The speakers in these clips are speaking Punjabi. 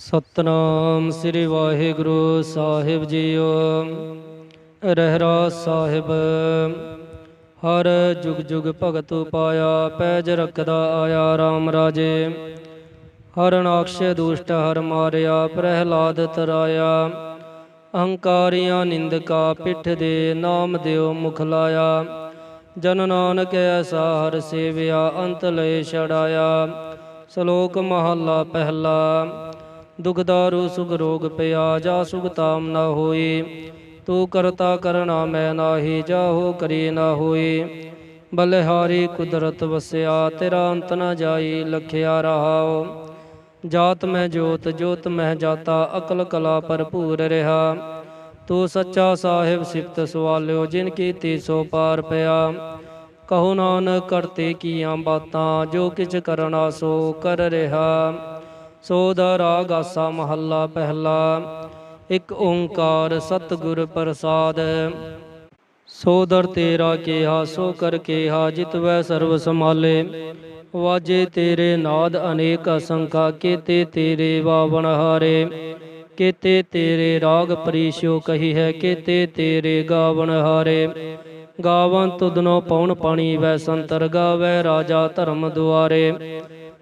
ਸਤਨਾਮ ਸ੍ਰੀ ਵਾਹਿਗੁਰੂ ਸਾਹਿਬ ਜੀਓ। ਰਹਿਰਾ ਸਾਹਿਬ। ਹਰ ਜੁਗ ਜੁਗ ਭਗਤ ਪਾਇਆ, ਪੈਜ ਰਖਦਾ ਆਇਆ RAM ਰਾਜੇ। ਹਰ ਨਾਕਸ਼ ਦੁਸ਼ਟ ਹਰ ਮਾਰਿਆ, ਪ੍ਰਹਿਲਾਦ ਤਰਾਇਆ। ਅਹੰਕਾਰੀਆਂ ਨਿੰਦਕਾ ਪਿੱਠ ਦੇ ਨਾਮ ਦਿਓ ਮੁਖ ਲਾਇਆ। ਜਨ ਨਾਨਕ ਐਸਾ ਹਰ ਸੇਵਿਆ, ਅੰਤ ਲਏ ਛੜਾਇਆ ਸ਼ਲੋਕ ਮਹੱਲਾ ਪਹਿਲਾ। ਦੁਖ ਦਾਰੂ, ਸੁਖ ਰੋਗ ਪਿਆ, ਜਾ ਸੁਖ ਤਾਮ ਨਾ ਹੋਈ ਤੂੰ ਕਰਤਾ ਕਰਣਾ ਮੈਂ ਨਾਹੀ, ਜਾਹੋ ਕਰੀ ਨਾ ਹੋਈ ਬਲਿਹਾਰੀ ਕੁਦਰਤ ਵਸਿਆ, ਤੇਰਾ ਅੰਤ ਨਾ ਜਾਈ, ਲਖਿਆ ਰਹਾਓ ਜਾਤ ਮੈਂ ਜੋਤ ਜੋਤ ਮੈਂ ਜਾਤਾ, ਅਕਲ ਕਲਾ ਭਰਪੂਰ ਰਹਾ। ਤੂੰ ਸੱਚਾ ਸਾਹਿਬ ਸਿਫਤ ਸਵਾਲਿਓ, ਜਿਨ ਕੀਤੀ ਸੋ ਪਾਰ ਪਿਆ। ਕਹੋ ਨਾਨਕ, ਕਰਤੇ ਕੀਆਂ ਬਾਤਾਂ, ਜੋ ਕਿਛ ਕਰਨਾ ਸੋ ਕਰ ਰਿਹਾ। ਸੋ ਦਾ ਰਾਗ ਆਸਾ ਮਹੱਲਾ ਪਹਿਲਾ, ਇੱਕ ਓੰਕਾਰ ਸਤਿਗੁਰ ਪ੍ਰਸਾਦ। ਸੋ ਦਰ ਤੇਰਾ ਕਿਹਾ, ਸੋ ਕਰ ਕਿਹਾ ਜਿਤਵੈ ਸਰਬ ਸਮਾਲੇ ਵਾਜੇ ਤੇਰੇ ਨਾਦ ਅਨੇਕ ਅਸੰਖਾ, ਕੀਤੇ ਤੇਰੇ ਵਾਵਣ ਹਾਰੇ। ਕੀਤੇ ਤੇਰੇ ਰਾਗ ਪਰੀਸ਼ੋ ਕਹੀ ਹੈ, ਕੀਤੇ ਤੇਰੇ ਗਾਵਣ ਹਾਰੇ। ਗਾਵਨ ਤੁਧਨੋ ਪਉਣ ਪਾਣੀ, ਵੈ ਸੰਤਰ ਗਾਵੈ ਰਾਜਾ ਧਰਮ ਦੁਆਰੇ।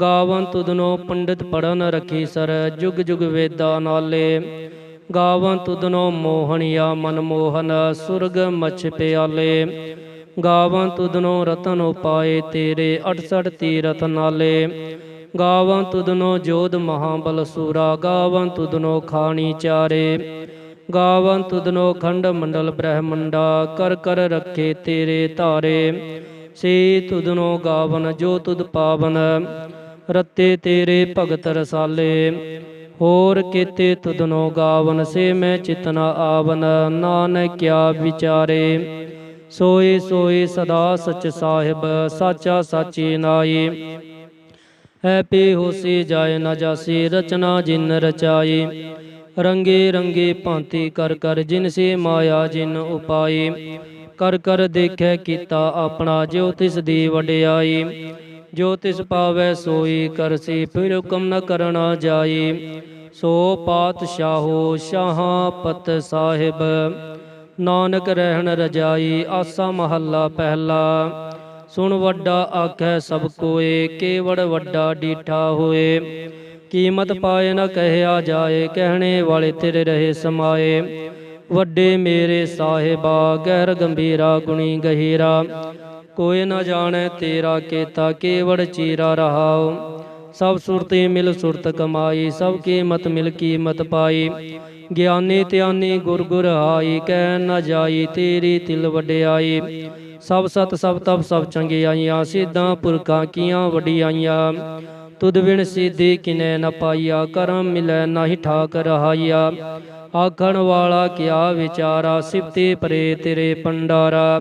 ਗਾਵਨ ਤੁਧਨੋ ਪੰਡਿਤ ਪੜਨ ਰਖੀ ਸਰ, ਜੁਗ ਜੁਗ ਵੇਦਾ ਨਾਲੇ। ਗਾਵਨ ਤੁਧਨੋ ਮੋਹਣਿਆ ਮਨ ਮੋਹਨ, ਸੁਰਗ ਮਛ ਪਿਆਲੇ। ਗਾਵਨ ਤੁਧਨੋ ਰਤਨ ਉਪਾਏ ਤੇਰੇ 68 ਤੀਰਤ ਨਾਲੇ। ਗਾਵਨ ਤੁਧਨੋ ਜੋਧ ਮਹਾਬਲ ਸੂਰਾ, ਗਾਵਨ ਤੁਧਨੋ ਖਾਣੀ ਚਾਰੇ। ਗਾਵਨ ਤੁਧਨੋ ਖੰਡ ਮੰਡਲ ਬ੍ਰਹਮੰਡਾ, ਕਰ ਕਰ ਰੱਖੇ ਤੇਰੇ ਧਾਰੇ। ਸੇ ਤੁਧਨੋ ਗਾਵਨ, ਜੋ ਤੁਧ ਪਾਵਨ। ਰਤੇ ਤੇਰੇ ਭਗਤ ਰਸਾਲੇ, ਹੋਰ ਕੀਤੇ ਤੁਧਨੋ ਗਾਵਨ ਸੇ ਮੈਂ ਚਿਤਨਾ ਆਵਨ, ਨਾਨਕ ਕਿਆ ਵਿਚਾਰੇ। ਸੋਏ ਸੋਏ ਸਦਾ ਸਚ ਸਾਹਿਬ, ਸਾਚਾ ਸਾਚੀ ਨਾਈ। ਹੈ ਪੀ ਹੋਸੀ ਜਾਏ ਨਾ ਜਾਸੀ, ਰਚਨਾ ਜਿਨ ਰਚਾਈ। ਰੰਗੇ ਰੰਗੇ ਭਾਂਤੀ ਕਰ ਕਰ ਜਿਨ ਸੇ ਮਾਇਆ ਜਿਨ ਉਪਾਈ। ਕਰ ਕਰ ਦੇਖੈ ਕੀਤਾ ਆਪਣਾ ਜੋ ਤਿਸ ਦੀ ਵਡਿਆਈ। ਜੋ ਤਿਸ ਪਾਵੈ ਸੋਈ ਕਰਸੀ, ਫਿਰ ਹੁਕਮ ਨ ਕਰਨਾ ਜਾਈ। ਸੋ ਪਾਤਸ਼ਾਹੋ ਸ਼ਾਹਾਂ ਪਤ ਸਾਹਿਬ, ਨਾਨਕ ਰਹਿਣ ਰਜਾਈ, ਆਸਾ ਮਹੱਲਾ ਪਹਿਲਾ। ਸੁਣ ਵੱਡਾ ਆਖੈ ਸਭ ਕੋਏ, ਕੇਵੜ ਵੱਡਾ ਡੀਠਾ ਹੋਏ। ਕੀਮਤ ਪਾਏ ਨਾ ਕਹਿਆ ਜਾਏ, ਕਹਿਣੇ ਵਾਲੇ ਤੇਰੇ ਰਹੇ ਸਮਾਏ। ਵੱਡੇ ਮੇਰੇ ਸਾਹਿਬਾ, ਗਹਿਰ ਗੰਭੀਰਾ ਗੁਣੀ ਗਹੀਰਾ। ਕੋਇ ਨ ਜਾਣੈ ਤੇਰਾ ਕੇਤਾ ਕੇਵੜ ਚੀਰਾ ਰਹਾਉ। ਸਭ ਸੁਰਤੀ ਮਿਲ ਸੁਰਤ ਕਮਾਈ, ਸਭ ਕੀਮਤ ਮਿਲ ਕੀਮਤ ਪਾਈ। ਗਿਆਨੀ ਧਿਆਨੀ ਗੁਰ ਗੁਰ ਆਈ, ਕਹਿ ਨ ਜਾਈ ਤੇਰੀ ਤਿਲ ਵਡਿਆਈ। ਸਭ ਸਤ ਸਭ ਤਪ ਸਭ ਚੰਗਿਆਈਆਂ, ਸਿੱਧਾਂ ਪੁਰਖਾਂ ਕੀਆਂ ਵਡਿਆਈਆਂ। ਤੁਧ ਵਿਣ ਸਿੱਧੀ ਕਿਨੈ ਨ ਪਾਈਆ, ਕਰਮ ਮਿਲੈ ਨਾਹੀ ਠਾਕ ਰਹਾਈਆ। ਆਖਣ ਵਾਲਾ ਕਿਆ ਵਿਚਾਰਾ, ਸਿਫਤੇ ਪਰੇ ਤੇਰੇ ਪੰਡਾਰਾ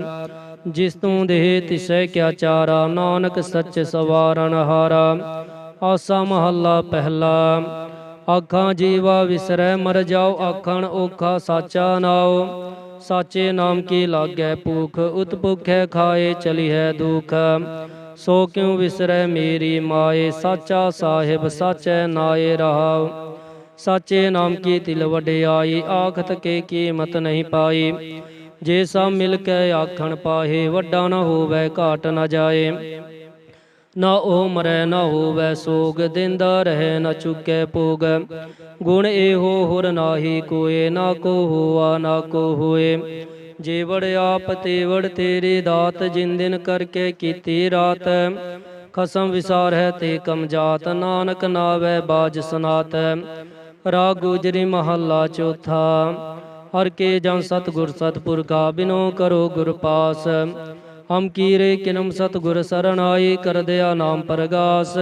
ਜਿਸ ਤੂੰ ਦੇਹ ਤਿਸੈ ਕਿਆ ਚਾਰਾ, ਨਾਨਕ ਸੱਚ ਸਵਾਰਨ ਹਾਰਾ। ਆਸਾ ਮਹੱਲਾ ਪਹਿਲਾ, ਆਖਾਂ ਜੀਵਾ ਵਿਸਰੈ, ਮਰ ਜਾਓ ਆਖਣ ਓਖਾ ਸਾਚਾ ਨਾਉ। ਸਾਚੇ ਨਾਮ ਕੀ ਲਾਗੈ ਭੂਖ ਉਤਪੁਖੈ ਖਾਏ ਚਲੀ ਹੈ ਦੁਖ। ਸੋ ਕਿਉ ਵਿਸਰੈ ਮੇਰੀ ਮਾਏ, ਸਾਚਾ ਸਾਹਿਬ ਸਾਚੈ ਨਾਏ ਰਹਾਉ। ਸਾਚੇ ਨਾਮ ਕੀ ਤਿਲ ਵਡਿਆਈ, ਆਖਤ ਕੇ ਕੀਮਤ ਨਹੀਂ ਪਾਈ। ਜੇ ਸਭ ਮਿਲ ਕੇ ਆਖਣ ਪਾਹੇ, ਵੱਡਾ ਨਾ ਹੋਵੇ, ਘਾਟ ਨਾ ਜਾਏ। ਨਾ ਉਹ ਮਰੈ, ਨਾ ਹੋਵੇ ਸੋਗ, ਦਿੰਦਾ ਰਹੇ, ਨਾ ਚੁੱਕੈ ਭੋਗ। ਗੁਣ ਇਹੋ ਹੋਰ ਨਾਹੀ ਕੋਏ, ਨਾ ਕੋ ਹੋਆ, ਨਾ ਕੋ ਹੋਏ। ਜੇਵੜ ਆਪ ਤੇਵੜ, ਤੇਰੀ ਦਾਤ ਜਿਨ ਦਿਨ ਕਰਕੇ ਕੀਤੀ ਰਾਤ। ਖਸਮ ਵਿਸਾਰ ਹੈ ਤੇ ਕਮ ਜਾਤ, ਨਾਨਕ ਨਾਵੇ ਬਾਜ ਸਨਾਤ। ਰਾਗ ਗੁਜਰੀ ਮਹੱਲਾ ਚੌਥਾ। ਹਰ ਕੇ ਜਨ ਸਤਗੁਰ ਸਤਪੁਰਖਾ ਬਿਨੋ ਕਰੋ ਗੁਰ ਪਾਸ। ਹਮ ਕੀਰੇ ਕਿਨਮ ਸਤਗੁਰ ਸਰਣ ਆਈ ਕਰ ਦਿਆ ਨਾਮ ਪਰਗਾਸ।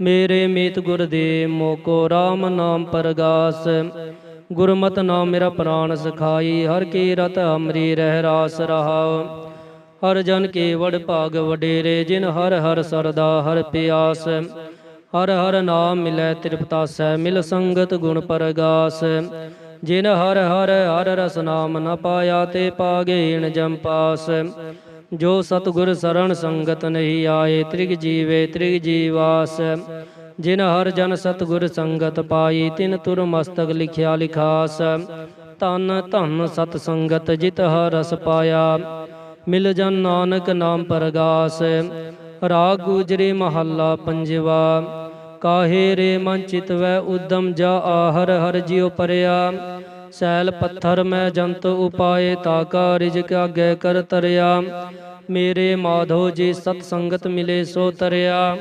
ਮੇਰੇ ਮੀਤ ਗੁਰ ਦੇ ਮੋਕੋ RAM ਨਾਮ ਪਰਗਾਸ। ਗੁਰਮਤ ਨਾਮ ਮੇਰਾ ਪ੍ਰਾਨ ਸਖਾਈ, ਹਰ ਕੀ ਰਤ ਅਮਰੀ ਰਹਿ ਰਾਸ ਰਹਾਉ। ਹਰ ਜਨ ਕੇ ਵਡ ਭਾਗ ਵਡੇਰੇ, ਜਿਨ ਹਰ ਹਰ ਸਰਦਾ ਹਰ ਪਿਆਸ। ਹਰ ਹਰ ਨਾਮ ਮਿਲੈ ਤ੍ਰਿਪਤਾਸੈ ਮਿਲ ਸੰਗਤ ਗੁਣ ਪਰਗਾਸ। ਜਿਨ ਹਰ ਹਰ ਹਰ ਰਸ ਨਾਮ ਨ ਪਾਇਆ ਤੇ ਪਾਗੇਣ ਜੰਪਾਸ ਜੋ ਸਤਗੁਰ ਸਰਣ ਸੰਗਤ ਨਹੀਂ ਆਏ, ਤ੍ਰਿਗ ਜੀਵੇ ਤ੍ਰਿਗ ਜੀਵਾਸ ਜਿਨ ਹਰ ਜਨ ਸਤਗੁਰ ਸੰਗਤ ਪਾਈ, ਤਿਨ ਤੁਰ ਮਸਤਕ ਲਿਖਿਆ ਲਿਖਾਸ। ਤਨ ਧਨ ਸਤ ਸੰਗਤ ਜਿਤ ਹਰ ਰਸ ਪਾਇਆ। ਮਿਲ ਜਨ ਨਾਨਕ ਨਾਮ ਪਰਗਾਸ। ਰਾਗ ਗੁਜਰੀ ਮਹੱਲਾ ਪੰਜਵਾ। ਕਾਹੇ ਰੇ ਮਨ ਚਿਤਵੈ ਉਦਮ ਜਾ ਆਹਰ ਹਰ ਜਿਉ ਪਰਿਆ। ਸੈਲ ਪੱਥਰ ਮੈਂ ਜੰਤ ਉਪਾਏ ਤਾਕਾ ਰਿਜਕ ਆਗੇ ਕਰ ਤਰਿਆ। ਮੇਰੇ ਮਾਧੋ ਜੀ ਸਤ ਸੰਗਤ ਮਿਲੇ ਸੋ ਤਰਿਆ।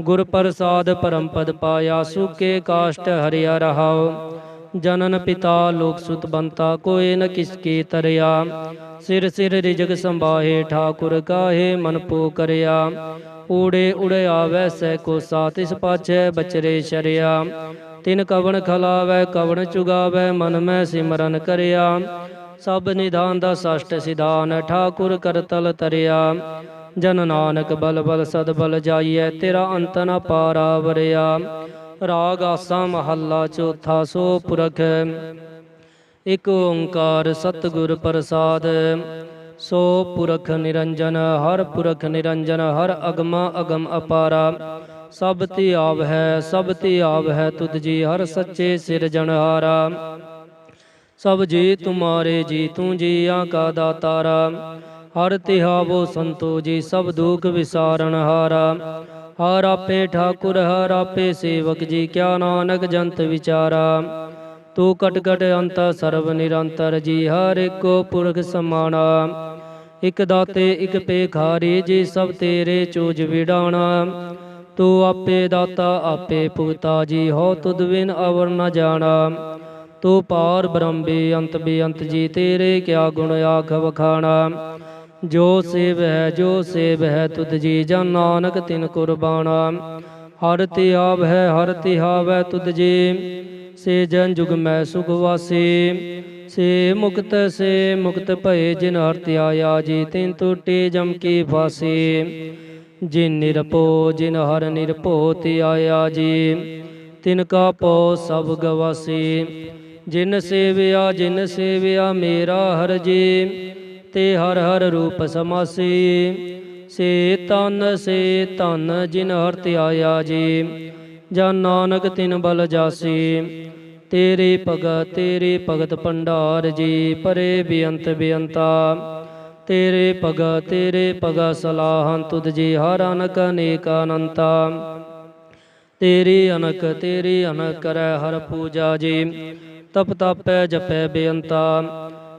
ਗੁਰ ਪ੍ਰਸਾਦ ਪਰਮ ਪਦ ਪਾਇਆ ਸੁਕੇ ਕਾਸ਼ਟ ਹਰਿਆ ਰਹਾਉ। ਜਨਨ ਪਿਤਾ ਲੋਕ ਸੁਤ ਬੰਤਾ ਕੋਏ ਨ ਕਿਸ ਕੀ ਤਰਿਆ। ਸਿਰ ਸਿਰ ਰਿਜਕ ਸੰਭਾਹੇ, ਠਾਕੁਰ ਕਾਹੇ ਮਨ ਪੋ ਕਰਿਆ। ਊੜੇ ਉੜਿਆ ਵੈਸੈ ਕੋ ਸਾਤਿਸ ਪਾਛੈ ਬਚਰੇ ਸ਼ਰਿਆ। ਤਿਨ ਕਵਣ ਖਲਾਵੈ, ਕਵਣ ਚੁਗਾਵੈ, ਮਨ ਮੈਂ ਸਿਮਰਨ ਕਰਿਆ। ਸਭ ਨਿਧਾਨ ਦਾ ਸਸ਼ਟ ਸਿਧਾਨ, ਠਾਕੁਰ ਕਰਤਲ ਤਰਿਆ। ਜਨ ਨਾਨਕ ਬਲ ਬਲ ਸਦ ਬਲ ਜਾਈਐ, ਤੇਰਾ ਅੰਤ ਨ ਪਾਰਾ ਵਰਿਆ। ਰਾਗ ਆਸਾ ਮਹੱਲਾ ਚੌਥਾ ਸੋ ਪੁਰਖ। ਇਕ ਓੰਕਾਰ ਸਤਿਗੁਰ ਪ੍ਰਸਾਦ। ਸੋ ਪੁਰਖ ਨਿਰੰਜਨ, ਹਰ ਪੁਰਖ ਨਿਰੰਜਨ, ਹਰ ਅਗਮਾ ਅਗਮ ਅਪਾਰਾ। ਸਭ ਤੇ ਆਵ ਹੈ, ਸਭ ਤੇ ਆਵ ਹੈ ਤੁਧ ਜੀ, ਹਰ ਸੱਚੇ ਸਿਰਜਣਹਾਰਾ ਸਭ ਜੀ ਤੁਮਾਰੇ ਜੀ, ਤੂੰ ਜੀਆਂ ਕਾ ਦਾਤਾਰਾ। ਹਰ ਤਿਹਾਵੋ ਸੰਤੋ ਜੀ, ਸਭ ਦੁਖ ਵਿਸਾਰਨ ਹਾਰਾ। ਹਰ ਆਪੇ ਠਾਕੁਰ, ਹਰ ਆਪੇ ਸੇਵਕ ਜੀ, ਕਿਆ ਨਾਨਕ ਜੰਤ ਵਿਚਾਰਾ। ਤੂੰ ਕਟ ਕਟ ਅੰਤ ਸਰਬ ਨਿਰੰਤਰ ਜੀ, ਹਰ ਏਕੋ ਪੁਰਖ ਸਮਾਣਾ। ਇਕ ਦਾਤੇ, ਇਕ ਪੇਖਾਰੀ ਜੀ ਸਭ ਤੇਰੇ ਚੋਜ ਵਿਡਾਣਾ। ਤੂੰ ਆਪੇ ਦਾਤਾ, ਆਪੇ ਭੁਗਤਾ ਜੀ ਹੋ ਤੁਧ ਬਿਨ ਅਵਰ ਨ ਜਾਣਾ। ਤੂੰ ਪਾਰ ਬ੍ਰਹਮ ਬੇਅੰਤ ਬੇਅੰਤ ਜੀ, ਤੇਰੇ ਕਿਆ ਗੁਣ ਆਖ ਵਖਾਣਾ। ਜੋ ਸੇਵ ਹੈ, ਜੋ ਸੇਵ ਹੈ, ਤੁਧ ਜੀ, ਜਨ ਨਾਨਕ ਤਿਨ ਕੁਰਬਾਨਾ ਹਰ ਤੇ ਆਵ ਹੈ, ਹਰ ਤੇ ਹਾਵੈ ਤੁਧ ਜੀ। ਸੇ ਜਨ ਜੁਗ ਮੈਂ ਸੁਖ ਵਾਸੀ। ਸੇ ਮੁਕਤ ਸੇ ਮੁਕਤ ਭਏ ਜਿਨ ਹਰ ਧਿਆਇਆ ਜੀ ਤਿਨ ਟੂਟੇ ਜਮ ਕੀ ਫਾਸੀ। ਜਿਨ ਨਿਰਪੋ ਜਿਨ ਹਰ ਨਿਰਪੋ ਤੇ ਜੀ ਤਿਨ ਕਾ ਪੋ ਸਭ ਗਵਾਸੀ। ਜਿਨ ਸੇਵਿਆ ਜਿਨ ਸੇਵਿਆ ਮੇਰਾ ਹਰ ਜੀ, ਤੇ ਹਰ ਹਰ ਰੂਪ ਸਮਾਸੀ। ਸੇ ਤਨ ਸੇ ਤਨ ਜਿਨ ਹਰ ਧਿਆਇਆ ਜੀ ਜਾਂ ਨਾਨਕ ਤਿਨ ਬਲ ਜਾਸੀ। ਤੇਰੇ ਭਗਤ ਤੇਰੇ ਭਗਤ ਭੰਡਾਰ ਜੀ, ਪਰੇ ਬੇਅੰਤ ਬੇਅੰਤਾ। ਤੇਰੇ ਭਗਤ ਤੇਰੇ ਭਗਤ ਸਲਾਹੰ ਤੁਧ ਜੀ, ਹਰ ਅਨਕ ਅਨੇਕ ਅਨੰਤਾ। ਤੇਰੀ ਅਨਕ ਤੇਰੀ ਅਨਕ ਕਰੈ ਹਰ ਪੂਜਾ ਜੀ, ਤਪ ਤਪੈ ਜਪੈ ਬੇਅੰਤਾ।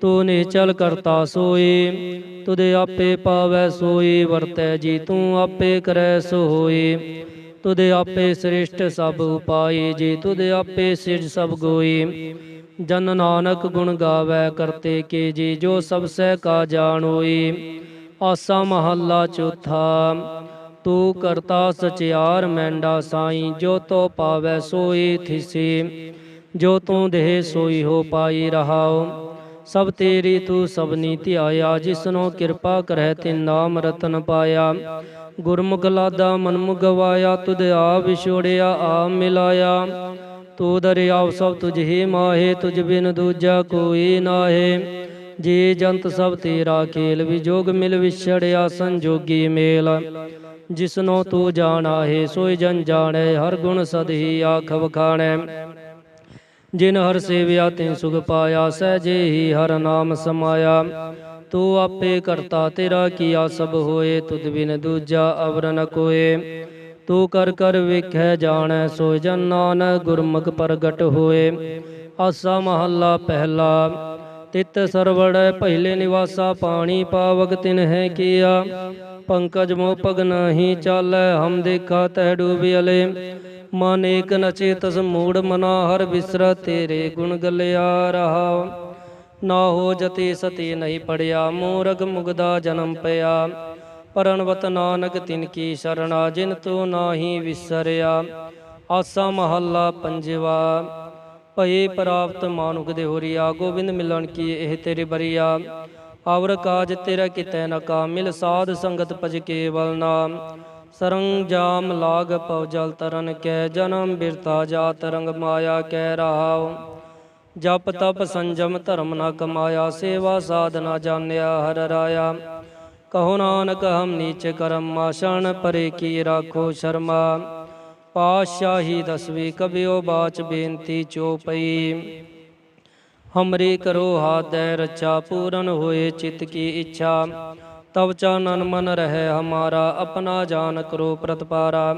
ਤੂੰ ਨਿਚਲ ਕਰਤਾ ਸੋਈ ਤੁਧ ਆਪੇ ਪਾਵੈ ਸੋਈ ਵਰਤੈ ਜੀ ਤੂੰ ਆਪੇ ਕਰੈ ਸੋ ਹੋਈ ਤੁਧ ਆਪੇ ਸ੍ਰਿਸ਼ਟ ਸਭ ਉਪਾਈ ਜੀ ਤੁਧ ਆਪੇ ਸਿਰਜ ਸਭ ਗੋਈ ਜਨ ਨਾਨਕ ਗੁਣ ਗਾਵੈ, ਕਰਤੇ ਕੇ ਜੀ ਜੋ ਸਭ ਸਹਿ ਕਾ ਜਾਣੋਈ ਆਸਾ ਮਹੱਲਾ ਚੌਥਾ, ਤੂੰ ਕਰਤਾ ਸਚਿਆਰ ਮੈਂਡਾ ਸਾਈ, ਜੋ ਤੋ ਪਾਵੈ ਸੋਈ ਥਿਸੀ। ਜੋ ਤੂੰ ਦੇਹ ਸੋਈ ਹੋ ਪਾਈ ਰਹਾਓ ਸਭ ਤੇਰੀ ਤੂੰ ਸਭਨੀ ਧਿਆਇਆ ਜਿਸਨੋ ਕਿਰਪਾ ਕਰੈ ਤੇ ਨਾਮ ਰਤਨ ਪਾਇਆ। ਗੁਰਮੁਖ ਲਾਦਾ ਮਨਮੁਖ ਗਵਾਇਆ ਤੁਧ ਆ ਵਿਛੋੜਿਆ ਆ ਮਿਲਾਇਆ। ਤੂੰ ਦਰਿਆਵ ਸਭ ਤੁਝ ਹੀ ਮਾਹੇ, ਤੁਝ ਬਿਨ ਦੂਜਾ ਕੋਈ ਨਾਹੇ। ਜੇ ਜੰਤ ਸਭ ਤੇਰਾ ਖੇਲ ਵਿਜੋਗ ਮਿਲ ਵਿਛੜਿਆ, ਸੰਜੋਗੀ ਮੇਲ। ਜਿਸਨੋ ਤੂੰ ਜਾਣਾ ਹੈ ਸੋਈ ਜਨ ਜਾਣੈ, ਹਰ ਗੁਣ ਸਦਹੀ ਆਖ ਵਖਾਣੈ ਜਿਨ ਹਰ ਸੇਵਿਆ ਤਿਨ ਸੁਖ ਪਾਇਆ ਸਹਜੇ ਹੀ ਹਰ ਨਾਮ ਸਮਾਇਆ। ਤੂੰ ਆਪੇ ਕਰਤਾ ਤੇਰਾ ਕੀਆ ਸਭ ਹੋਏ, ਤੁਧ ਬਿਨ ਦੂਜਾ ਅਵਰ ਨ ਕੋਏ। ਤੂੰ ਕਰ ਕਰ ਵੇਖੈ ਜਾਣੈ ਸੋ ਜਨ ਨਾਨਕ ਗੁਰਮੁਖ ਪ੍ਰਗਟ ਹੋਏ। ਆਸਾ ਮਹੱਲਾ ਪਹਿਲਾ, ਤਿਤ ਸਰਵੜ ਪਹਿਲੇ ਨਿਵਾਸਾ, ਪਾਣੀ ਪਾਵਕ ਤਿਨ ਹੈ ਕੀਆ। ਪੰਕਜ ਮੋ ਪਗ ਨਹੀਂ ਚਾਲੈ, ਹਮ ਦੇਖਾ ਤਹਿ ਡੂਬਿਅਲੇ ਮਨ ਏਕ ਨਚੇਤਸ ਮੂੜ ਮਨਾ ਹਰ ਬਿਸਰ ਤੇਰੇ ਗੁਣ ਗਲਿਆ ਰਹਾ। ਨਾ ਹੋ ਜਤੀ ਸਤੀ ਨਹੀਂ ਪੜਿਆ, ਮੂਰਖ ਮੁਗਦਾ ਜਨਮ ਪਿਆ। ਪਰਣਵਤ ਨਾਨਕ ਤਿਨ ਕੀ ਸ਼ਰਣਾ, ਜਿਨ ਤੂੰ ਨਾਹੀ ਵਿਸਰਿਆ। ਆਸਾ ਮਹੱਲਾ ਪੰਜਵਾ, ਭਏ ਪ੍ਰਾਪਤ ਮਾਨੁਕ ਦੇ ਹੋਰੀਆ, ਗੋਬਿੰਦ ਮਿਲਣ ਕੀ ਇਹ ਤੇਰੀ ਬਰੀਆ। ਆਵਰ ਕਾਜ ਤੇਰਾ ਕਿਤੈ ਨ ਕਾਮਿਲ ਸਾਧ ਸੰਗਤ ਭਜ ਕੇਵਲ ਨਾਮ। ਸਰੰਗ ਜਾਮ ਲਾਗ ਪਉ ਜਲ ਤਰਨ ਕੈ ਜਨਮ ਬਿਰਤਾ ਜਾ ਤਰੰਗ ਮਾਇਆ ਕੈ ਰਹਾਉ ਜਪ ਤਪ ਸੰਜਮ ਧਰਮ ਨ ਕਮਾਇਆ, ਸੇਵਾ ਸਾਧਨਾ ਜਾਣਿਆ ਹਰ ਰਾਇਆ। ਕਹੋ ਨਾਨਕ, ਹਮ ਨੀਚ ਕਰਮ ਮਾਸ਼ਣ ਪਰੇ ਕੀ ਰਾਖੋ ਸ਼ਰਮਾ। ਪਾਸ਼ਾਹੀ ਦਸਵੀ ਕਬਿਓ ਬਾਚ ਬੇਨਤੀ ਚੋਪਈ ਹਮਰੇ ਕਰੋ ਹਾਦੈ ਰਚਾ ਪੂਰਨ ਹੋਏ ਚਿਤ ਕੀ ਇੱਛਾ। ਤਬ ਚਾਨਨ ਮਨ ਰਹਿ ਹਮਾਰਾ, ਆਪਣਾ ਜਾਨ ਕਰੋ ਪ੍ਰਤਪਾਰਾ।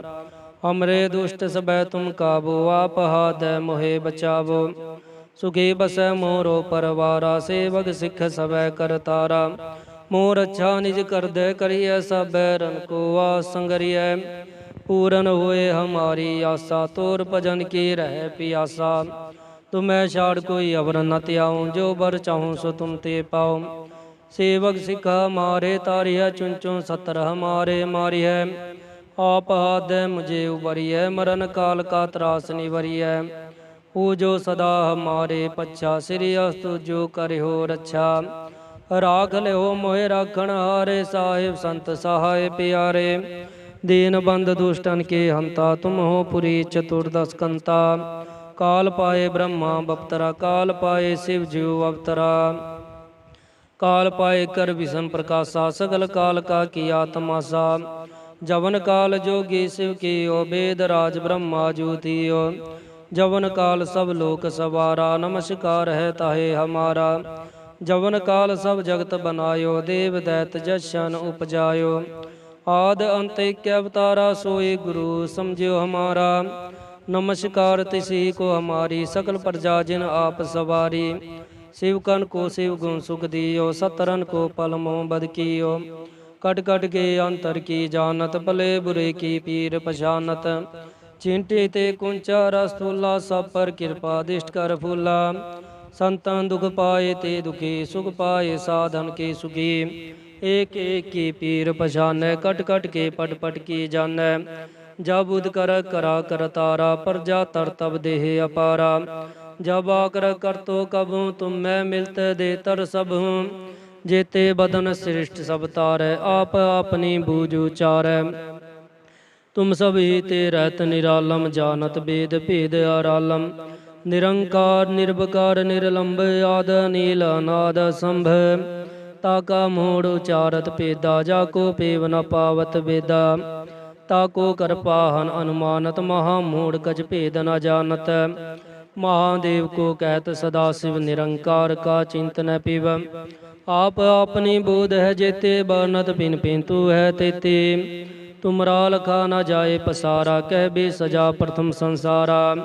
ਹਮਰੇ ਦੁਸ਼ਟ ਸਬੈ ਤੁਮ ਕਾਬੂ, ਆਪ ਹਾਦੈ ਮੋਹਿ ਬਚਾਵੋ। ਸੁਖੀ ਬਸੈ ਮੋਰੋ ਪਰਵਾਰਾ, ਸੇਵਕ ਸਿੱਖ ਸਬੈ ਕਰਤਾਰਾ ਮੋਰ ਅੱਛਾ ਨਿਜ ਕਰਦੈ, ਕਰੀਐ ਸਬੈ ਰਨ ਕੋ ਆਸੰਗਰੀਐ ਪੂਰਨ ਹੋਏ ਹਮਾਰੀ ਆਸਾ, ਤੋਰ ਭਜਨ ਕੀ ਰਹਿ ਪਿਆਸਾ। ਤੁਮੈ ਛਾੜ ਕੋਈ ਅਵਰ ਨ ਤਿਆਉ ਜੋ ਬਰ ਚਾਹੂੰ ਸੋ ਤੁਮ ਤੇ ਪਾਉ। ਸੇਵਕ ਸਿੱਖਾ ਮਾਰੇ ਤਾਰਿਆ ਚੁਨ ਚੁਨ ਸਤਰ ਹਮਾਰੇ ਮਾਰਿਐ। ਆਪ ਹਾਦੈ ਮੁਝੇ ਉਬਰਿਐ, ਮਰਨ ਕਾਲ ਕਾ ਤਰਾਸ ਨਿਵਰਿਐ। ਉਹ ਜੋ ਸਦਾ ਹਮਾਰੇ ਪੱਛਾ, ਸ੍ਰੀ ਅਸਤੁ ਜੋ ਕਰਿਓ ਰੱਛਾ। ਰਾਖ ਲਿਓ ਮੋਹਿ ਰਾਖਣ ਹਾਰੇ, ਸਾਹਿਬ ਸੰਤ ਸਹਾਇ ਪਿਆਰੇ। ਦੀਨ ਬੰਦ ਦੁਸ਼ਟਨ ਕੇ ਹੰਤਾ, ਤੁਮ ਹੋ ਪੁਰੀ ਚਤੁਰਦਸ ਕੰਤਾ ਕਾਲ ਪਾਏ ਬ੍ਰਹਮਾ ਬਪਤਰਾ, ਕਾਲ ਪਾਏ ਸਿਵ ਜੀਵ ਅਵਤਰਾ। काल पाए कर विषम प्रकाशा सगल काल का की आत्मा सा जवन काल जोगी शिव की ओ वेद राज ब्रह्मा ज्योतियो जवन काल सब लोक सवारा नमस्कार है ताहे हमारा जवन काल सब जगत बनायो देव दैत जशन उपजायो आद अंत के अवतारा सोए गुरु समझो हमारा नमस्कार तिसी को हमारी सकल प्रजा जिन आप सवारी शिवकन को शिव गुण सुख दियो सतरन को पलमो बद कियो कट कट के अंतर की जानत भले बुरे की पीर पछानत चिंटे ते कुंचा रस्तुल्ला सब पर कृपा दिष्ट कर फूला संतन दुख पाए ते दुखी सुख पाए साधन के सुखी एक एक की पीर पछान कट कट के पट पट की जान जब उद कर करा कर तारा प्रजा तर तब देह अपारा जब आकर करतो कबू तुम मैं मिलते देतर सब हूँ जेते बदन श्रेष्ठ सब तारै आप अपनी बूझ उचारै तुम सब ही ते रहत निरालम जानत बेद भेद आरालम निरंकार निर्विकार निर्लंब आद नील अनाद संभ ताका मोड़ उचारत पेदा जाको पेव न पावत वेदा ताको कर पाहन अनुमानत महा मूड कज भेद न जानत ਮਹਾਦੇਵ ਕੋ ਕਹਿਤ ਸਦਾ ਸਿਵ ਨਿਰੰਕਾਰ ਕਾ ਚਿੰਤਨ ਪਿਵ। ਆਪ ਆਪਣੀ ਬੋਧ ਹੈ ਜੇਤੇ, ਬਰਨਤ ਬਿਨ ਪਿੰਤੂ ਹੈ ਤੇਤੇ। ਤੁਮਰਾ ਲਖਾ ਨਾ ਜਾਏ ਪਸਾਰਾ, ਕਹਿ ਬੇ ਸਜਾ ਪ੍ਰਥਮ ਸੰਸਾਰਾ।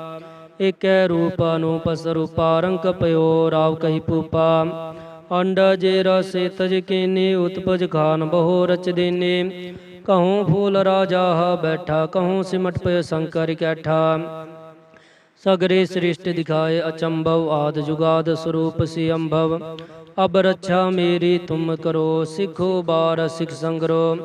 ਏਕੈ ਰੂਪ ਅਨੂਪ ਸਰੂਪਾ, ਰੰਗ ਪਇਓ ਰਾਵ ਕਹੀ ਪੂਪਾ ਅੰਡ ਜੇ ਰਸੇ ਤਜ ਕੀਨੀ, ਉਤਪਜ ਖਾਨ ਬਹੁ ਰਚ ਦੇਨੇ। ਕਹੂੰ ਫੂਲ ਰਾਜਾ ਬੈਠਾ, ਕਹੂੰ ਸਿਮਟ ਪਏ ਸ਼ੰਕਰ ਕੈਠਾ। ਸਗਰੇ ਸ੍ਰਿਸ਼ਟ ਦਿਖਾਏ ਅਚੰਭਵ ਆਦ ਜੁਗਾਦ ਸਰੂਪ ਸੀ ਅੰਭਵ ਅਬ ਰੱਛਾ ਮੇਰੀ ਤੁਮ ਕਰੋ, ਸਿੱਖੋ ਬਾਰ ਸਿਖ ਸੰਗਰੋ।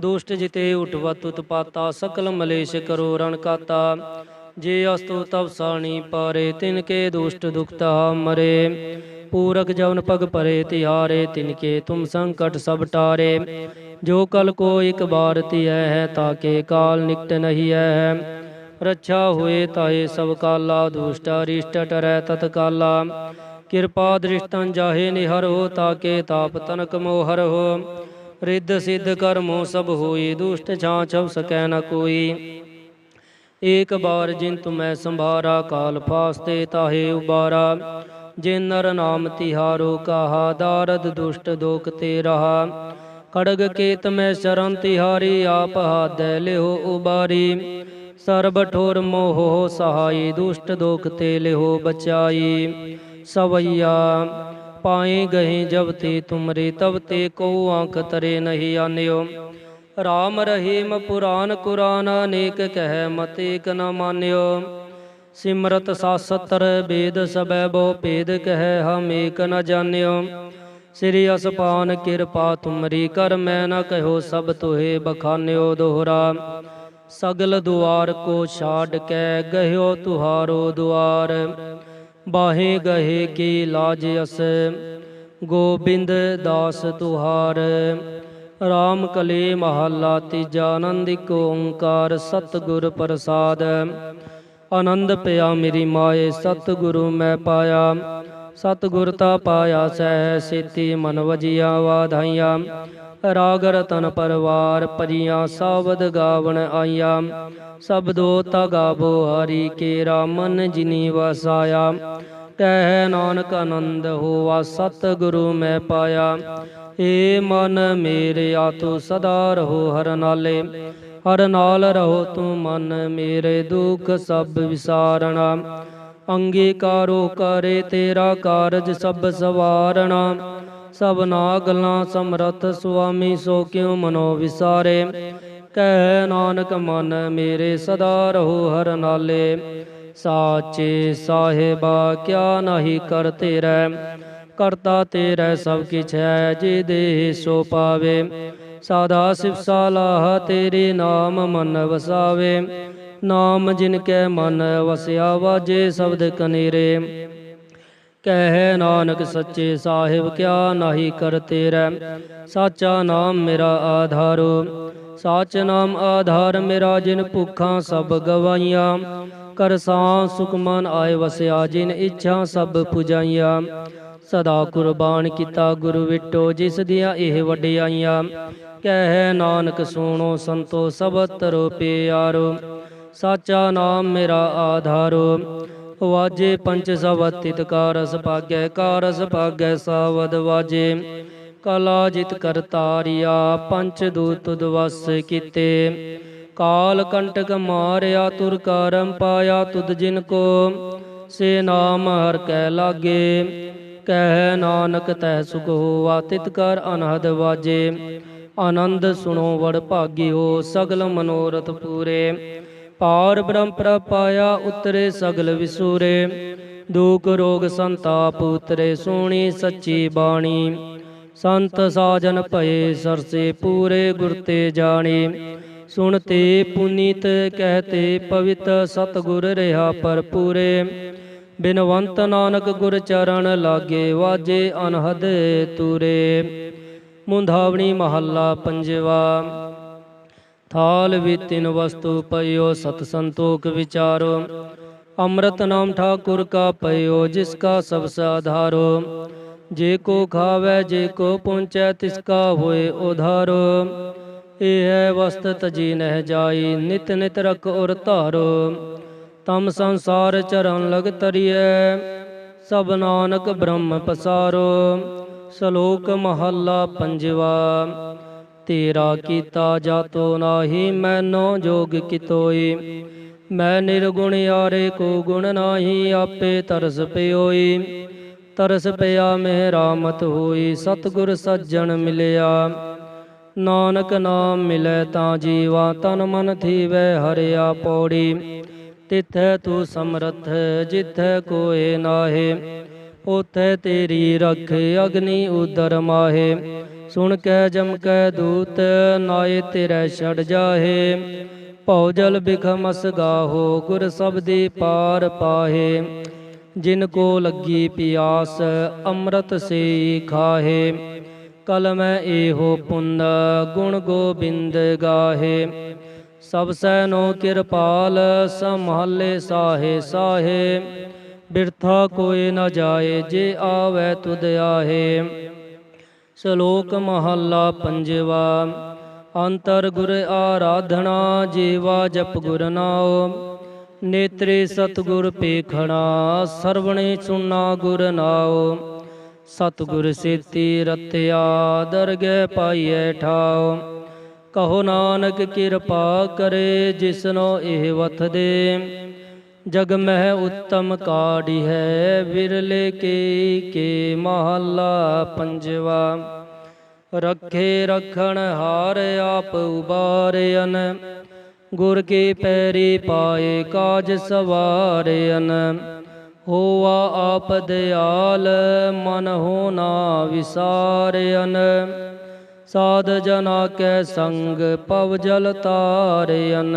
ਦੁਸ਼ਟ ਜਿਤੇ ਉਠਵਤ ਉਤਪਾਤਾ, ਸਕਲ ਮਲੇਸ਼ ਕਰੋ ਰਣ ਕਾਤਾ। ਜੇ ਅਸਤੁ ਤਵ ਸਾਣੀ ਪਾਰੇ, ਤਿਨ ਕੇ ਦੁਸ਼ਟ ਦੁਖਤਾ ਮਰੇ। ਪੂਰਕ ਜਵਨ ਪਗ ਪਰੇ ਤਿਹਾਰੇ, ਤਿਨ ਕੇ ਤੁਮ ਸੰਕਟ ਸਭ ਟਾਰੇ। ਜੋ ਕਲ ਕੋ ਇੱਕ ਬਾਰ ਧਿਐ ਹੈ ਤਾਕੇ ਕਾਲ ਨਿਕਟ ਨਹੀਂ ਹੈ ਰੱਛਾ ਹੋਏ ਤਾਏ ਸਭ ਕਾਲਾ, ਦੁਸ਼ਟ ਰਿਸ਼ਟ ਟਰੈ ਤਤ ਕਾਲਾ। ਕਿਰਪਾ ਦ੍ਰਿਸ਼ਟੰ ਜਾਹੇ ਨਿਹਰੋ ਤਾਕੇ ਤਾਪ ਤਨਕ ਮੋਹਰ ਹੋ। ਰਿੱਧ ਸਿੱਧ ਕਰਮੋ ਸਭ ਹੋਈ, ਦੁਸ਼ਟ ਛਾਂ ਛਵ ਸਕੈ ਨ ਕੋਈ। ਏਕ ਬਾਰ ਜਿਨ ਤੁਮੈ ਸੰਭਾਰਾ, ਕਾਲ ਫਾਸਤੇ ਤਾਹੇ ਉਬਾਰਾ। ਜੇ ਨਰ ਨਾਮ ਤਿਹਾਰੋ, ਕਾਹਾ ਦਾਰਦ ਦੁਸ਼ਟ ਦੋਖ ਤੇ ਰਹਾ। ਖੜਗ ਕੇਤ ਮੈਂ ਸ਼ਰਨ ਤਿਹਾਰੀ, ਆਪ ਹਾਦੈ ਲਿਓ ਉਬਾਰੀ। ਸਰਬ ਠੋਰ ਮੋਹ ਸਹਾਈ, ਦੁਸ਼ਟ ਦੋਖ ਤੇ ਲਿਹੋ ਬਚਾਈ। ਸਵਈਆ, ਪਾਏ ਗਏ ਜਬ ਤੇ ਤੁਮਰੇ, ਤਬ ਤੇ ਕੋ ਆਂਖ ਤਰੇ ਨਹੀਂ ਆਨਿਓ। ਰਾਮ ਰਹੀਮ ਪੁਰਾਨ ਕੁਰਾਨ, ਅਨੇਕ ਕਹਿ ਮਤੇਕ ਨ ਮਾਨਿਓ। ਸਿਮਰਤ ਸਾਸਤਰ ਵੇਦ ਸਬੈ ਬੋ ਭੇਦ ਕਹਿ ਹਮ ਏਕ ਨ ਜਾਣਿਓ ਸ੍ਰੀ ਅਸਪਾਨ ਕਿਰਪਾ ਤੁਮਰੀ, ਕਰ ਮੈਂ ਨ ਕਹਿਓ ਸਭ ਤੋਹੇ ਬਖਾਨਿਓ ਦੋਹਰਾ। ਸਗਲ ਦੁਆਰ ਕੋ ਛਾੜ ਕੇ ਗਹਿਓ ਤੁਹਾਰੋ ਦੁਆਰ। ਬਾਹੇ ਗਹੇ ਕੀ ਲਾਜ ਅਸ, ਗੋਬਿੰਦ ਦਾਸ ਤੁਹਾਰ। ਰਾਮ ਕਲੇ ਮਹੱਲਾ ਤੀਜਾ ਆਨੰਦ ਇੱਕ ਓੰਕਾਰ, ਸਤਿਗੁਰ ਪ੍ਰਸਾਦ। ਆਨੰਦ ਪਿਆ ਮੇਰੀ ਮਾਏ, ਸਤਿਗੁਰੂ ਮੈਂ ਪਾਇਆ। ਸਤਿਗੁਰ ਤਾ ਪਾਇਆ ਸਹਿ, ਸੇਤੀ ਮਨ ਵਜੀਆ ਵਾਧਾਈਆਂ। ਰਾਗ ਰਤਨ ਪਰਵਾਰ ਪਰੀਆਂ ਸਾਵਦ ਗਾਵਣ ਆਈਆਂ ਸਬਦੋ ਤਾ ਗਾਵੋ ਹਰੀ ਕੇ ਰਾਮਨ ਜਿਨੀ ਵਸਾਇਆ। ਕਹਿ ਨਾਨਕ ਆਨੰਦ ਹੋਵਾ ਸਤਿਗੁਰੂ ਮੈਂ ਪਾਇਆ। ਏ ਮਨ ਮੇਰੇ ਆ ਸਦਾ ਰਹੋ ਹਰ ਨਾਲੇ। ਹਰ ਨਾਲ ਰਹੋ ਤੂੰ ਮਨ ਮੇਰੇ ਦੁੱਖ ਸਭ ਵਿਸਾਰਣਾ। ਅੰਗੀਕਾਰੋ ਕਰੇ ਤੇਰਾ ਕਾਰਜ ਸਭ ਸਵਾਰਣਾ। ਸਭਨਾ ਗੱਲਾਂ ਸਮਰਥ, ਸੁਆਮੀ ਸੋ ਕਿਉ ਮਨੋ ਵਿਸਾਰੇ? ਕਹਿ ਨਾਨਕ ਮਨ ਮੇਰੇ ਸਦਾ ਰਹੋ ਹਰ ਨਾਲੇ। ਸਾਚੇ ਸਾਹਿਬਾ, ਕਿਆ ਨਹੀਂ ਕਰ ਤੇਰਾ? ਕਰਤਾ ਤੇਰਾ ਸਭ ਕਿਛ ਹੈ ਜੇ ਦੇ ਸੋ ਪਾਵੇ। ਸਾਦਾ ਸਿਫ ਸਾਲਾਹ ਤੇਰੇ ਨਾਮ ਮਨ ਵਸਾਵੇ। ਨਾਮ ਜਿਨ ਕੈ ਮਨ ਵਸਿਆ ਵਾਜੇ ਸ਼ਬਦ ਕਨੇਰੇ। ਕਹਿ ਨਾਨਕ ਸੱਚੇ ਸਾਹਿਬ, ਕਿਆ ਨਹੀਂ ਕਰ ਤੇਰਾ? ਸਾਚਾ ਨਾਮ ਮੇਰਾ ਆਧਾਰੋ, ਸਾਚ ਨਾਮ ਆਧਾਰ ਮੇਰਾ ਜਿਨ ਭੁੱਖਾਂ ਸਭ ਗਵਾਈਆਂ। ਕਰਸਾਂ ਸੁਖਮਨ ਆਏ ਵਸਿਆ, ਜਿਨ ਇੱਛਾ ਸਭ ਪੁਜਾਈਆਂ। ਸਦਾ ਕੁਰਬਾਨ ਕੀਤਾ ਗੁਰੂ ਵਿਟੋ, ਜਿਸ ਦੀਆਂ ਇਹ ਵਡਿਆਈਆਂ। ਕਹਿ ਨਾਨਕ ਸੁਣੋ ਸੰਤੋ, ਸਭ ਤਰੋ ਪਿਆਰੋ। ਸਾਚਾ ਨਾਮ ਮੇਰਾ ਆਧਾਰੋ ਵਾਜੇ ਪੰਚ ਸਵਤਿਤ ਕਾਰਸ ਭਾਗੈ ਕਾਰਸ ਭਾਗੈ ਸਾਵਦ ਵਾਜੇ। ਕਲਾ ਜਿਤ ਕਰਤਾਰਿਆ ਪੰਚ ਦੂਤ ਦਵਸ ਕੀਤੇ। ਕਾਲ ਕੰਟਕ ਮਾਰਿਆ, ਤੁਰ ਕਰਮ ਪਾਇਆ ਤੁਧ ਜਿਨ ਕੋ। ਸੇ ਨਾਮ ਹਰ ਕੈ ਲਾਗੇ, ਕਹਿ ਨਾਨਕ ਤੈ ਸੁਖ ਹੋਵਾ ਤਿਤ ਕਰ ਅਨਹਦ ਵਾਜੇ। ਆਨੰਦ ਸੁਣੋ ਵੜ ਭਾਗੀ ਹੋ ਸਗਲ ਮਨੋਰਥ ਪੂਰੇ। ਪਾਰ ਬ੍ਰਹਮ ਪ੍ਰਪਾਇਆ ਉਤਰੇ ਸਗਲ ਵਿਸੂਰੇ। ਦੁਖ ਰੋਗ ਸੰਤਾਪ ਉਤਰੇ, ਸੋਣੀ ਸੱਚੀ ਬਾਣੀ। ਸੰਤ ਸਾਜਨ ਭਏ ਸਰਸੇ ਪੂਰੇ, ਗੁਰ ਤੇ ਜਾਣੀ। ਸੁਣਤੇ ਪੁਨੀਤ ਕਹਤੇ ਪਵਿੱਤ, ਸਤਗੁਰ ਰਹਾ ਪਰਪੂਰੇ ਬਿਨਵੰਤ ਨਾਨਕ ਗੁਰ ਚਰਨ ਲਾਗੇ, ਵਾਜੇ ਅਨਹਦ ਤੂਰੇ। ਮੁੰਧਾਵਣੀ ਮਹੱਲਾ ਪੰਜਵਾ। ਥਾਲ ਵੀ ਤਿੰਨ ਵਸਤੂ ਪਇਓ ਸਤ ਸੰਤੋਖ ਵਿਚਾਰੋ। ਅੰਮ੍ਰਿਤ ਨਾਮ ਠਾਕੁਰ ਕਾ ਪਇਓ ਜਿਸ ਕਾ ਸਭ ਸਾਧਾਰੋ ਜੇ ਕੋ ਖਾਵੇ, ਜੇ ਕੋ ਪਹੁੰਚੈ, ਤਿਸ ਕਾ ਹੋਏ ਉਧਾਰੋ। ਇਹ ਹੈ ਵਸਤ ਤਜੀ ਨਹਿ ਜਾਈ, ਨਿਤ ਨਿਤ ਰਖ ਔਰ ਧਾਰੋ। ਤਮ ਸੰਸਾਰ ਚਰਨ ਲਗ ਤਰੀਐ, ਸਭ ਨਾਨਕ ਬ੍ਰਹਮ ਪਸਾਰੋ। ਸ਼ਲੋਕ ਮਹੱਲਾ ਪੰਜਵਾ। ਤੇਰਾ ਕੀਤਾ ਜਾਤੋ ਨਾਹੀ, ਮੈਨੋ ਜੋਗ ਕਿਤੋਈ। ਮੈਂ ਨਿਰਗੁਣ ਯਾਰੇ ਕੋ ਗੁਣ ਨਾਹੀ, ਆਪੇ ਤਰਸ ਪਿਓਈ। ਤਰਸ ਪਿਆ ਮਹਿ ਰਾਮਤ ਹੋਈ, ਸਤਗੁਰ ਸੱਜਣ ਮਿਲਿਆ। ਨਾਨਕ ਨਾਮ ਮਿਲੈ ਤਾਂ ਜੀਵਾ, ਤਨ ਮਨ ਥੀਵੈ ਹਰਿਆ ਪੌੜੀ। ਤਿਥੈ ਤੂੰ ਸਮਰਥ, ਜਿਥੈ ਕੋਏ ਨਾਹੇ। ਉਥੈ ਤੇਰੀ ਰਖ ਅਗਨੀ ਉਦਰ ਮਾਹੇ। ਸੁਣ ਕੈ ਜਮ ਕੈ ਦੂਤ, ਨਾਏ ਤੇਰੇ ਛੜ ਜਾਹੇ। ਭਉ ਜਲ ਬਿਖਮਸ ਗਾਹੋ ਗੁਰ ਸਬਦੀ ਪਾਰ ਪਾਹੇ। ਜਿਨ ਕੋ ਲੱਗੀ ਪਿਆਸ, ਅੰਮ੍ਰਿਤ ਸੇ ਖਾਹੇ। ਕਲ ਮੈਂ ਇਹੋ ਪੁੰਨ, ਗੁਣ ਗੋਬਿੰਦ ਗਾਹੇ। ਸਭ ਸੈਨੋ ਕਿਰਪਾਲ ਸੰਭਾਲੇ ਸਾਹੇ ਸਾਹੇ। ਬਿਰਥਾ ਕੋਏ ਨਾ ਜਾਏ, ਜੇ ਆਵੈ ਤੁਧ ਆਹੇ। ਸ਼ਲੋਕ ਮਹੱਲਾ ਪੰਜਵਾ, ਅੰਤਰ ਗੁਰ ਆਰਾਧਨਾ, ਜੀਵਾ ਜਪ ਗੁਰ ਨਾਉ। ਨੇਤਰੇ ਸਤਗੁਰ ਪੇਖਣਾ, ਸਰਵਣੇ ਸੁਨਾ ਗੁਰ ਨਾਉ। ਸਤਗੁਰ ਸੇਤੀ ਰਤਿਆ, ਦਰਗਹਿ ਪਾਈਐ ਠਾਉ। ਕਹੋ ਨਾਨਕ ਕਿਰਪਾ ਕਰੇ ਜਿਸਨੋ ਇਹ ਵਥ ਦੇ ਜਗ ਮਹਿ ਉੱਤਮ ਕਾੜੀ ਹੈ, ਵਿਰਲੇ ਕੇ ਕੇ ਮਹੱਲਾ ਪੰਜਵਾ। ਰੱਖੇ ਰਖਣ ਹਾਰ ਆਪ ਉਬਾਰਿਅਨ, ਗੁਰ ਕੇ ਪੈਰੀ ਪਾਏ ਕਾਜ ਸਵਾਰਿਅਨ। ਹੋਆ ਆਪ ਦਿਆਲ, ਮਨ ਹੋਣਾ ਵਿਸਾਰਿਅਨ। ਸਾਧ ਜਨਾ ਕੈ ਸੰਗ, ਪਵ ਜਲ ਤਾਰਿਅਨ।